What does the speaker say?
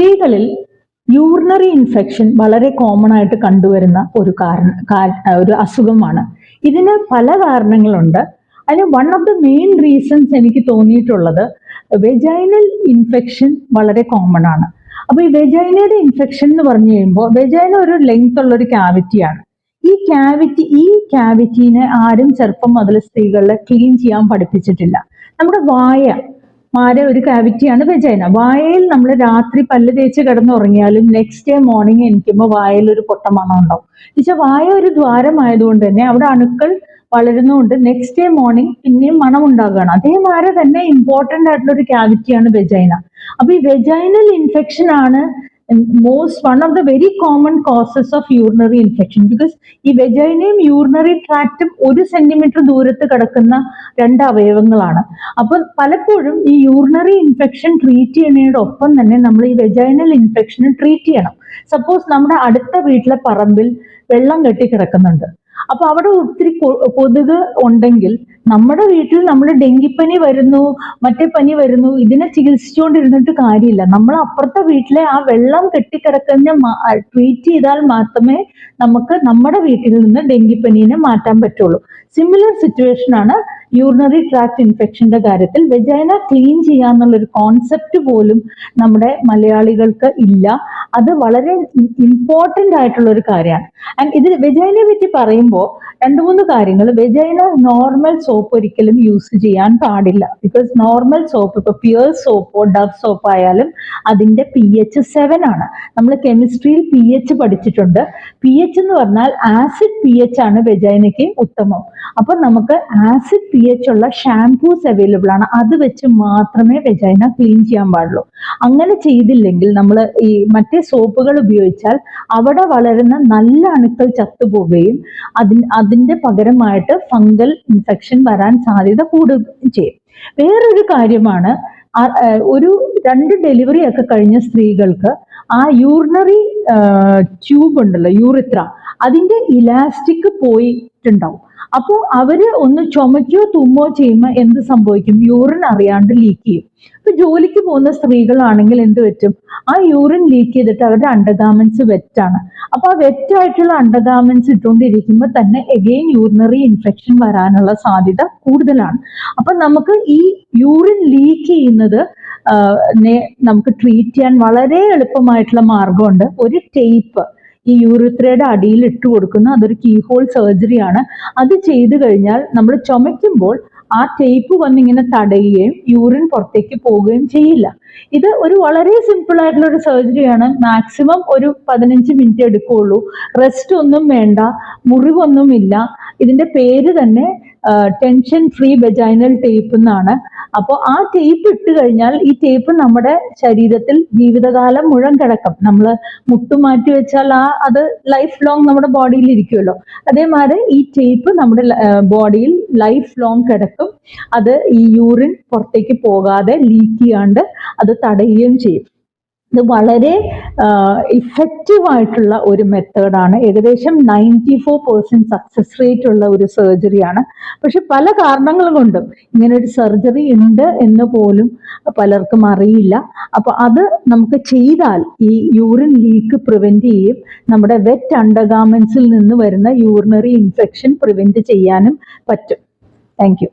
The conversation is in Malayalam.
സ്ത്രീകളിൽ യൂറിനറി ഇൻഫെക്ഷൻ വളരെ കോമൺ ആയിട്ട് കണ്ടുവരുന്ന ഒരു കാരണം ഒരു അസുഖമാണ്. ഇതിന് പല കാരണങ്ങളുണ്ട്. അതിന് one of the main reasons എനിക്ക് തോന്നിയിട്ടുള്ളത് വെജൈനൽ ഇൻഫെക്ഷൻ വളരെ കോമൺ ആണ്. അപ്പൊ ഈ വെജൈനയുടെ ഇൻഫെക്ഷൻ എന്ന് പറഞ്ഞു കഴിയുമ്പോൾ വെജൈന ഒരു ലെങ്ത് ഉള്ള ഒരു ക്യാവിറ്റിയാണ് ഈ ക്യാവിറ്റി ഈ ക്യാവിറ്റീനെ ആരും ചെറുപ്പം മുതൽ സ്ത്രീകളെ ക്ലീൻ ചെയ്യാൻ പഠിപ്പിച്ചിട്ടില്ല. നമ്മുടെ വായ വാര ഒരു കാവിറ്റിയാണ് വെജൈന വായയിൽ നമ്മൾ രാത്രി പല്ല് തേച്ച് കിടന്നുറങ്ങിയാലും നെക്സ്റ്റ് ഡേ മോർണിംഗ് എനിക്കുമ്പോൾ വായയിൽ ഒരു പൊട്ട മണം ഉണ്ടാവും. എന്നുവെച്ചാൽ വായ ഒരു ദ്വാരമായതുകൊണ്ട് തന്നെ അവിടെ അണുക്കൾ വളരുന്നതുകൊണ്ട് നെക്സ്റ്റ് ഡേ മോർണിംഗ് പിന്നെയും മണം ഉണ്ടാകുകയാണ്. അതേമാതിരി തന്നെ ഇമ്പോർട്ടന്റ് ആയിട്ടുള്ള ഒരു ക്യാവിറ്റിയാണ് വെജൈന അപ്പൊ ഈ വെജൈനൽ ഇൻഫെക്ഷൻ ആണ് most one of the very common causes of urinary infection because ഈ വെജൈനയും യൂറിനറി ട്രാക്റ്റും ഒരു സെന്റിമീറ്റർ ദൂരത്ത് കിടക്കുന്ന രണ്ട് അവയവങ്ങളാണ്. അപ്പൊ പലപ്പോഴും ഈ യൂറിനറി ഇൻഫെക്ഷൻ ട്രീറ്റ് ചെയ്യുന്നതിനോടൊപ്പം തന്നെ നമ്മൾ ഈ വെജൈനൽ ഇൻഫെക്ഷനും ട്രീറ്റ് ചെയ്യണം. സപ്പോസ് നമ്മുടെ അടുത്ത വീട്ടിലെ പറമ്പിൽ വെള്ളം കെട്ടി കിടക്കുന്നുണ്ട്. അപ്പൊ അവിടെ ഒത്തിരി കൊതുക് ഉണ്ടെങ്കിൽ നമ്മുടെ വീട്ടിൽ നമ്മൾ ഡെങ്കിപ്പനി വരുന്നു മറ്റേ പനി വരുന്നു ഇതിനെ ചികിത്സിച്ചുകൊണ്ടിരുന്നിട്ട് കാര്യമില്ല. നമ്മൾ അപ്പുറത്തെ വീട്ടിലെ ആ വെള്ളം കെട്ടിക്കിടക്കുന്ന ട്രീറ്റ് ചെയ്താൽ മാത്രമേ നമുക്ക് നമ്മുടെ വീട്ടിൽ നിന്ന് ഡെങ്കിപ്പനീനെ മാറ്റാൻ പറ്റുള്ളൂ. സിമിലർ സിറ്റുവേഷൻ ആണ് യൂറിനറി ട്രാക്ട് ഇൻഫെക്ഷന്റെ കാര്യത്തിൽ. വെജൈന ക്ലീൻ ചെയ്യാന്നുള്ളൊരു കോൺസെപ്റ്റ് പോലും നമ്മുടെ മലയാളികൾക്ക് ഇല്ല. അത് വളരെ ഇമ്പോർട്ടന്റ് ആയിട്ടുള്ള ഒരു കാര്യമാണ്. ആൻഡ് ഇത് വെജൈനയെ പറ്റി പറയുമ്പോൾ രണ്ട് മൂന്ന് കാര്യങ്ങൾ. വെജൈന നോർമൽ സോപ്പ് ഒരിക്കലും യൂസ് ചെയ്യാൻ പാടില്ല. ബിക്കോസ് നോർമൽ സോപ്പ് ഇപ്പൊ പ്യുർ സോപ്പോ ഡവ് സോപ്പ് ആയാലും അതിന്റെ പി എച്ച് സെവൻ ആണ്. നമ്മൾ കെമിസ്ട്രിയിൽ പി എച്ച് പഠിച്ചിട്ടുണ്ട്. പി എച്ച് എന്ന് പറഞ്ഞാൽ ആസിഡ് പി എച്ച് ആണ് വെജൈനയ്ക്ക് ഉത്തമം. അപ്പൊ നമുക്ക് ആസിഡ് പി എച്ച് ഉള്ള ഷാംപൂസ് അവൈലബിൾ ആണ്. അത് വെച്ച് മാത്രമേ വെജൈന ക്ലീൻ ചെയ്യാൻ പാടുള്ളൂ. അങ്ങനെ ചെയ്തില്ലെങ്കിൽ നമ്മൾ ഈ മറ്റേ സോപ്പുകൾ ഉപയോഗിച്ചാൽ അവിടെ വളരുന്ന നല്ല അണുക്കൾ ചത്തുപോവുകയും അതിന് അതിന്റെ പകരമായിട്ട് ഫംഗൽ ഇൻഫെക്ഷൻ വരാൻ സാധ്യത കൂടുകയും ചെയ്യും. വേറൊരു കാര്യമാണ് ഒരു രണ്ട് ഡെലിവറി ഒക്കെ കഴിഞ്ഞ സ്ത്രീകൾക്ക് ആ യൂറിനറി ട്യൂബ് ഉണ്ടല്ലോ യൂറിത്ര അതിന്റെ ഇലാസ്റ്റിക് പോയിട്ടുണ്ടാവും അപ്പോൾ അവർ ഒന്ന് ചുമയ്ക്കോ തുമ്മോ ചെയ്യുമ്പോൾ എന്ത് സംഭവിക്കും? യൂറിൻ അറിയാണ്ട് ലീക്ക് ചെയ്യും. ഇപ്പൊ ജോലിക്ക് പോകുന്ന സ്ത്രീകളാണെങ്കിൽ എന്ത് പറ്റും? ആ യൂറിൻ ലീക്ക് ചെയ്തിട്ട് അവരുടെ അണ്ടർഗാർമെന്റ്സ് വെറ്റാണ് അപ്പൊ ആ വെറ്റായിട്ടുള്ള അണ്ടർഗാർമെന്റ്സ് ഇട്ടുകൊണ്ടിരിക്കുമ്പോൾ തന്നെ എഗെയിൻ യൂറിനറി ഇൻഫെക്ഷൻ വരാനുള്ള സാധ്യത കൂടുതലാണ്. അപ്പൊ നമുക്ക് ഈ യൂറിൻ ലീക്ക് ചെയ്യുന്നത് നമുക്ക് ട്രീറ്റ് ചെയ്യാൻ വളരെ എളുപ്പമായിട്ടുള്ള മാർഗമുണ്ട് ഒരു ടേപ്പ് ഈ യൂറിത്രയുടെ അടിയിൽ ഇട്ട് കൊടുക്കുന്ന അതൊരു കീഹോൾ സർജറിയാണ് അത് ചെയ്തു കഴിഞ്ഞാൽ നമ്മൾ ചുമയ്ക്കുമ്പോൾ ആ ടേപ്പ് വന്നിങ്ങനെ തടയുകയും യൂറിൻ പുറത്തേക്ക് പോവുകയും ചെയ്യില്ല. ഇത് ഒരു വളരെ സിമ്പിൾ ആയിട്ടുള്ള ഒരു സർജറിയാണ് മാക്സിമം ഒരു പതിനഞ്ച് മിനിറ്റ് എടുക്കുകയുള്ളൂ. റെസ്റ്റ് ഒന്നും വേണ്ട മുറിവൊന്നുമില്ല. ഇതിന്റെ പേര് തന്നെ ടെൻഷൻ ഫ്രീ വെജൈനൽ ടേപ്പ് എന്നാണ്. അപ്പോൾ ആ ടേപ്പ് ഇട്ട് കഴിഞ്ഞാൽ ഈ ടേപ്പ് നമ്മുടെ ശരീരത്തിൽ ജീവിതകാലം മുഴുവൻ കിടക്കും. നമ്മൾ മുട്ടുമാറ്റി വെച്ചാൽ ആ അത് ലൈഫ് ലോങ് നമ്മുടെ ബോഡിയിൽ ഇരിക്കുമല്ലോ. അതേമാതിരി ഈ ടേപ്പ് നമ്മുടെ ബോഡിയിൽ ലൈഫ് ലോങ് കിടക്കും. അത് ഈ യൂറിൻ പുറത്തേക്ക് പോകാതെ ലീക്ക് ചെയ്യാണ്ട് അത് തടയുകയും ചെയ്യും. ഇത് വളരെ ഇഫക്റ്റീവ് ആയിട്ടുള്ള ഒരു മെത്തേഡാണ് ഏകദേശം ninety four percent success rate ഉള്ള ഒരു സർജറിയാണ് പക്ഷെ പല കാരണങ്ങൾ കൊണ്ടും ഇങ്ങനെ ഒരു സർജറി ഉണ്ട് എന്ന് പോലും പലർക്കും അറിയില്ല. അപ്പോൾ അത് നമുക്ക് ചെയ്താൽ ഈ യൂറിൻ ലീക്ക് പ്രിവെന്റ് ചെയ്യും. നമ്മുടെ വെറ്റ് അണ്ടർഗാർമെന്റ്സിൽ നിന്ന് വരുന്ന യൂറിനറി ഇൻഫെക്ഷൻ പ്രിവെന്റ് ചെയ്യാനും പറ്റും. താങ്ക്